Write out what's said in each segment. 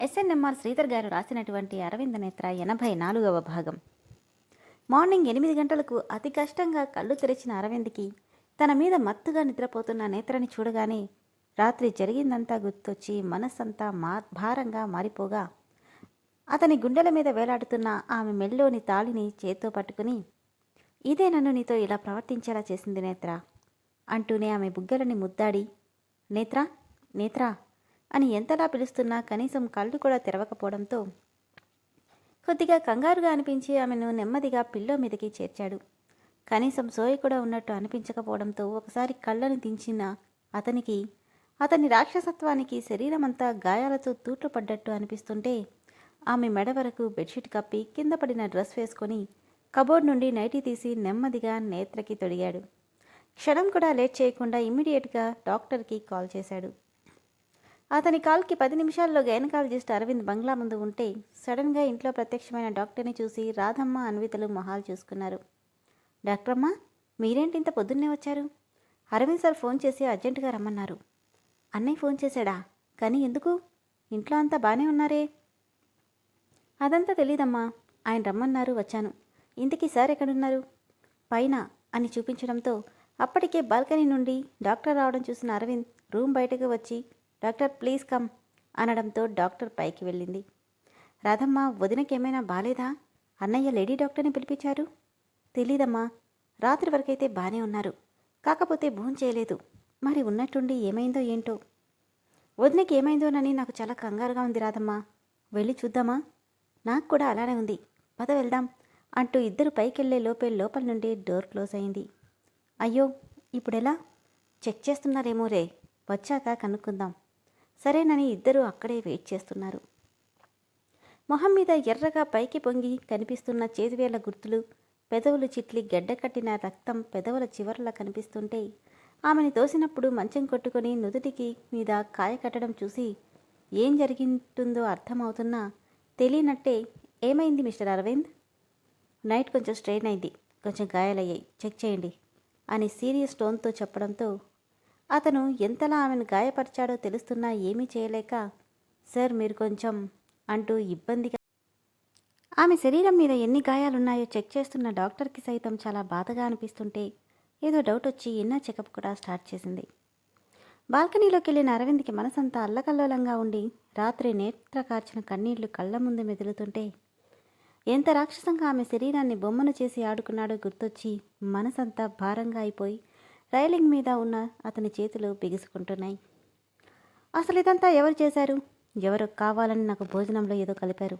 SNMR Sridhar గారు రాసినటువంటి అరవింద నేత్ర ఎనభై నాలుగవ భాగం. మార్నింగ్ ఎనిమిది గంటలకు అతి కష్టంగా కళ్ళు తెరిచిన అరవింద్కి తన మీద మత్తుగా నిద్రపోతున్న నేత్రని చూడగానే రాత్రి జరిగిందంతా గుర్తొచ్చి మనస్సంతా మా భారంగా మారిపోగా అతని గుండెల మీద వేలాడుతున్న ఆమె మెల్లోని తాళిని చేత్తో పట్టుకుని ఇదే నన్ను నీతో ఇలా ప్రవర్తించేలా చేసింది నేత్ర అంటూనే ఆమె బుగ్గలని ముద్దాడి నేత్ర నేత్ర అని ఎంతలా పిలుస్తున్నా కనీసం కళ్ళు కూడా తెరవకపోవడంతో కొద్దిగా కంగారుగా అనిపించి ఆమెను నెమ్మదిగా పిల్లో మీదకి చేర్చాడు. కనీసం సోయి కూడా ఉన్నట్టు అనిపించకపోవడంతో ఒకసారి కళ్ళను దించిన అతనికి అతని రాక్షసత్వానికి శరీరమంతా గాయాలతో తూట్లు పడ్డట్టు అనిపిస్తుంటే ఆమె మెడ వరకు బెడ్షీట్ కప్పి కింద పడిన డ్రెస్ వేసుకొని కబోర్డ్ నుండి నైటీ తీసి నెమ్మదిగా నేత్రకి తొడిగాడు. క్షణం కూడా లేట్ చేయకుండా ఇమ్మీడియట్గా డాక్టర్కి కాల్ చేశాడు. అతని కాల్కి పది నిమిషాల్లో గైనకాలజిస్ట్ అరవింద్ బంగ్లా ముందు ఉంటే సడన్గా ఇంట్లో ప్రత్యక్షమైన డాక్టర్ని చూసి రాధమ్మ అన్వితలు మొహాలు చూసుకున్నారు. డాక్టర్ అమ్మా మీరేంటి ఇంత పొద్దున్నే వచ్చారు? అరవింద్ సార్ ఫోన్ చేసి అర్జెంటుగా రమ్మన్నారు. అన్నయ్య ఫోన్ చేశాడా? కానీ ఎందుకు? ఇంట్లో అంతా బాగానే ఉన్నారే? అదంతా తెలీదమ్మా. ఆయన రమ్మన్నారు వచ్చాను. ఇంతకీ సార్ ఎక్కడున్నారు? పైన? అని చూపించడంతో అప్పటికే బాల్కనీ నుండి డాక్టర్ రావడం చూసిన అరవింద్ రూమ్ బయటకు వచ్చి డాక్టర్ ప్లీజ్ కమ్ అనడంతో డాక్టర్ పైకి వెళ్ళింది. రాధమ్మ వదినకేమైనా బాలేదా? అన్నయ్య లేడీ డాక్టర్ని పిలిపించారు? తెలీదమ్మా రాత్రి వరకైతే బాగానే ఉన్నారు. కాకపోతే భూం చేయలేదు. మరి ఉన్నట్టుండి ఏమైందో ఏంటో? వదినకి ఏమైందోనని నాకు చాలా కంగారుగా ఉంది రాధమ్మ. వెళ్ళి చూద్దామా? నాకు కూడా అలానే ఉంది. పద వెళ్దాం అంటూ ఇద్దరు పైకెళ్ళే లోపే లోపల నుండి డోర్ క్లోజ్ అయింది. అయ్యో ఇప్పుడెలా? చెక్ చేస్తున్నారేమో రే వచ్చాక కనుక్కుందాం. సరేనని ఇద్దరూ అక్కడే వెయిట్ చేస్తున్నారు. మొహం మీద ఎర్రగా పైకి పొంగి కనిపిస్తున్న చేతివేళ్ళ గుర్తులు పెదవులు చిట్లి గడ్డ కట్టిన రక్తం పెదవుల చివర్లా కనిపిస్తుంటే ఆమెని తోసినప్పుడు మంచం కొట్టుకొని నుదుటికి మీద కాయ కట్టడం చూసి ఏం జరిగింటుందో అర్థమవుతున్నా తెలియనట్టే ఏమైంది మిస్టర్ అరవింద్? నైట్ కొంచెం స్ట్రెయిన్ అయింది కొంచెం గాయాలయ్యాయి చెక్ చేయండి అని సీరియస్ టోన్తో చెప్పడంతో అతను ఎంతలా ఆమెను గాయపరిచాడో తెలుస్తున్నా ఏమీ చేయలేక సార్ మీరు కొంచెం అంటూ ఇబ్బందిగా ఆమె శరీరం మీద ఎన్ని గాయాలున్నాయో చెక్ చేస్తున్న డాక్టర్కి సైతం చాలా బాధగా అనిపిస్తుంటే ఏదో డౌట్ వచ్చి ఎన్నో చెకప్ కూడా స్టార్ట్ చేసింది. బాల్కనీలోకి వెళ్ళిన అరవింద్కి మనసంతా అల్లకల్లోలంగా ఉండి రాత్రి నేత్ర కార్చిన కన్నీళ్ళు కళ్ళ ముందు మెదులుతుంటే ఎంత రాక్షసంగా ఆమె శరీరాన్ని బొమ్మను చేసి ఆడుకున్నాడో గుర్తొచ్చి మనసంతా భారంగా అయిపోయి రైలింగ్ మీద ఉన్న అతని చేతులు బిగుసుకుంటున్నాయి. అసలు ఇదంతా ఎవరు చేశారు? ఎవరు కావాలని నాకు భోజనంలో ఏదో కలిపారు.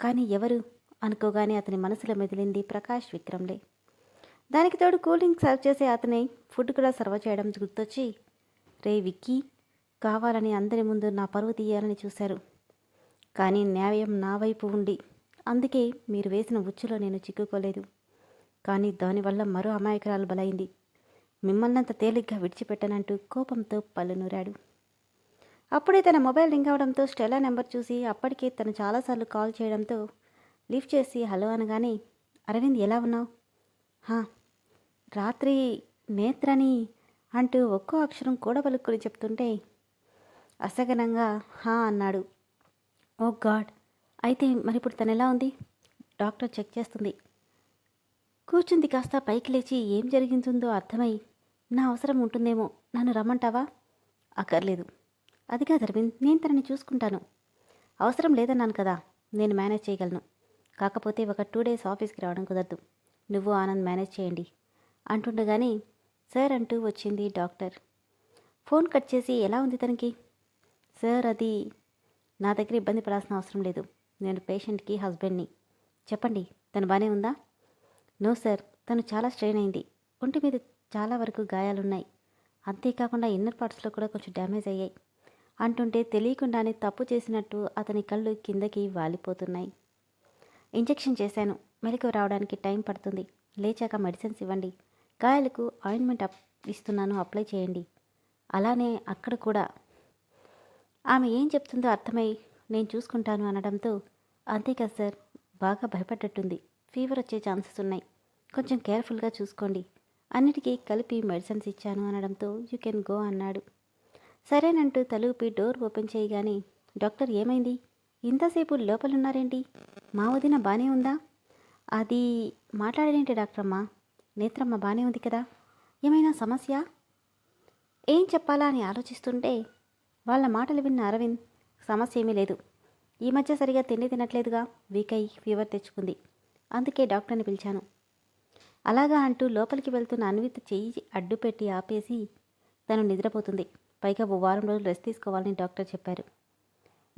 కానీ ఎవరు? అనుకోగానే అతని మనసులో మెదిలింది ప్రకాష్ విక్రమ్లే. దానికి తోడు కూల్ డ్రింక్ సర్వ్ చేసే అతని ఫుడ్ కూడా సర్వ్ చేయడం గుర్తొచ్చి రే విక్కీ కావాలని అందరి ముందు నా పరువు తీయాలని చూశారు. కానీ న్యాయం నా వైపు ఉండి అందుకే మీరు వేసిన ఉచ్చులో నేను చిక్కుకోలేదు. కానీ దానివల్ల మరో అమాయకురాలు బలైంది. మిమ్మల్నంత తేలిగ్గా విడిచిపెట్టనంటూ కోపంతో పళ్ళు నూరాడు అప్పుడే తన మొబైల్ రింగ్ అవడంతో స్టెలా నెంబర్ చూసి అప్పటికే తను చాలాసార్లు కాల్ చేయడంతో లిఫ్ట్ చేసి హలో అనగానే అరవింద్ ఎలా ఉన్నావు? హా రాత్రి నేత్రని అంటూ ఒక్కో అక్షరం కూడబలుక్కుని చెప్తుంటే అసగనంగా హా అన్నాడు. ఓ గాడ్ అయితే మరి ఇప్పుడు తను ఎలా ఉంది? డాక్టర్ చెక్ చేస్తుంది. కూర్చుంది కాస్త పైకి లేచి ఏం జరిగిందో అర్థమై నా అవసరం ఉంటుందేమో నన్ను రమ్మంటావా? అక్కర్లేదు. అది కాదు అరవింద్ నేను తనని చూసుకుంటాను. అవసరం లేదన్నాను కదా నేను మేనేజ్ చేయగలను. కాకపోతే ఒక టూ డేస్ ఆఫీస్కి రావడం కుదరదు. నువ్వు ఆనంద్ మేనేజ్ చేయండి. అంటుండగానే సార్ అంటూ వచ్చింది డాక్టర్. ఫోన్ కట్ చేసి ఎలా ఉంది తనకి? సార్ అది నా దగ్గర ఇబ్బంది పడాల్సిన అవసరం లేదు. నేను పేషెంట్కి హస్బెండ్ని. చెప్పండి తను బాగానే ఉందా? నో సార్ తను చాలా స్ట్రెయిన్ అయింది. ఒంటి మీద చాలా వరకు గాయాలున్నాయి. అంతేకాకుండా ఇన్నర్ పార్ట్స్లో కూడా కొంచెం డ్యామేజ్ అయ్యాయి. అంటుంటే తెలియకుండానే తప్పు చేసినట్టు అతని కళ్ళు కిందకి వాలిపోతున్నాయి. ఇంజెక్షన్ చేశాను. మెలకు రావడానికి టైం పడుతుంది. లేచాక మెడిసిన్స్ ఇవ్వండి. గాయాలకు ఆయింట్మెంట్ అప్ ఇస్తున్నాను. అప్లై చేయండి. అలానే అక్కడ కూడా. ఆమె ఏం చెప్తుందో అర్థమై నేను చూసుకుంటాను అనడంతో అంతేకాదు సార్ బాగా భయపడ్డట్టుంది. ఫీవర్ వచ్చే ఛాన్సెస్ ఉన్నాయి. కొంచెం కేర్ఫుల్గా చూసుకోండి. అన్నిటికీ కలిపి మెడిసిన్స్ ఇచ్చాను అనడంతో యూ కెన్ గో అన్నాడు. సరేనంటూ తలుపి డోర్ ఓపెన్ చేయగానే డాక్టర్ ఏమైంది? ఇంతసేపు లోపలున్నారేంటి? మా వదిన బాగానే ఉందా? అది మాట్లాడేంటి డాక్టరమ్మ? నేత్రమ్మ బాగానే ఉంది కదా? ఏమైనా సమస్య? ఏం చెప్పాలా అని ఆలోచిస్తుంటే వాళ్ళ మాటలు విన్న అరవింద్ సమస్య ఏమీ లేదు. ఈ మధ్య సరిగా తిండి తినట్లేదుగా. వీక్ అయి ఫీవర్ తెచ్చుకుంది. అందుకే డాక్టర్ని పిలిచాను. అలాగా అంటూ లోపలికి వెళ్తున్న అన్విత్ చెయ్యి అడ్డుపెట్టి ఆపేసి తను నిద్రపోతుంది. పైగా ఓ వారం రోజులు రెస్ట్ తీసుకోవాలని డాక్టర్ చెప్పారు.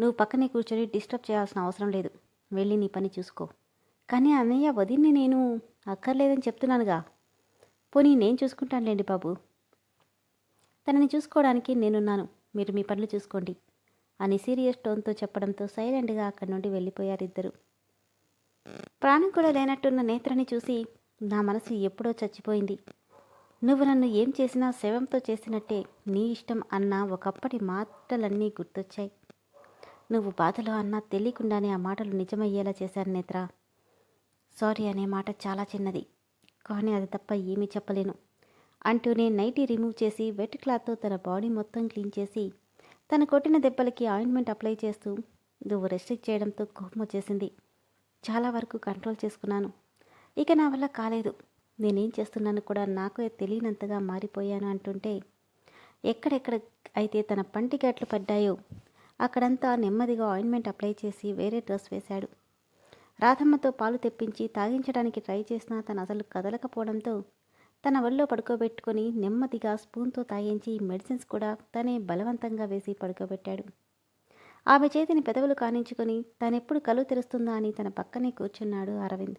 నువ్వు పక్కనే కూర్చొని డిస్టర్బ్ చేయాల్సిన అవసరం లేదు. వెళ్ళి నీ పని చూసుకో. కానీ అన్నయ్య వదిన్ని నేను అక్కర్లేదని చెప్తున్నానుగా. పోనీ నేను చూసుకుంటానులేండి బాబు. తనని చూసుకోవడానికి నేనున్నాను. మీరు మీ పనులు చూసుకోండి. అని సీరియస్ టోన్తో చెప్పడంతో సైలెంట్గా అక్కడి నుండి వెళ్ళిపోయారు ఇద్దరు. ప్రాణం కూడా లేనట్టున్న నేత్రని చూసి నా మనసు ఎప్పుడో చచ్చిపోయింది. నువ్వు నన్ను ఏం చేసినా శవంతో చేసినట్టే నీ ఇష్టం అన్న ఒకప్పటి మాటలన్నీ గుర్తొచ్చాయి. నువ్వు బాధలో అన్నా తెలియకుండానే ఆ మాటలు నిజమయ్యేలా చేశాను నేత్ర. సారీ అనే మాట చాలా చిన్నది కానీ అది తప్ప ఏమీ చెప్పలేను అంటూనే నైటీ రిమూవ్ చేసి వెట్ క్లాత్తో తన బాడీ మొత్తం క్లీన్ చేసి తన కొట్టిన దెబ్బలకి ఆయింట్మెంట్ అప్లై చేస్తూ నువ్వు రెస్ట్రిక్ట్ చేయడంతో కోపం వచ్చేసింది. చాలా వరకు కంట్రోల్ చేసుకున్నాను. ఇక నా వల్ల కాలేదు. నేనేం చేస్తున్నాను కూడా నాకు తెలియనంతగా మారిపోయాను అంటుంటే ఎక్కడెక్కడ అయితే తన పంటి గట్లు పడ్డాయో అక్కడంతా నెమ్మదిగా ఆయింట్మెంట్ అప్లై చేసి వేరే డ్రెస్ వేశాడు. రాధమ్మతో పాలు తెప్పించి తాగించడానికి ట్రై చేసినా తను అసలు కదలకపోవడంతో తన ఒళ్ళో పడుకోబెట్టుకొని నెమ్మదిగా స్పూన్తో తాగించి మెడిసిన్స్ కూడా తనే బలవంతంగా వేసి పడుకోబెట్టాడు. ఆమె చేతిని పెదవులు కానించుకొని తనెప్పుడు కళ్ళు తెరుస్తుందా అని తన పక్కనే కూర్చున్నాడు అరవింద్.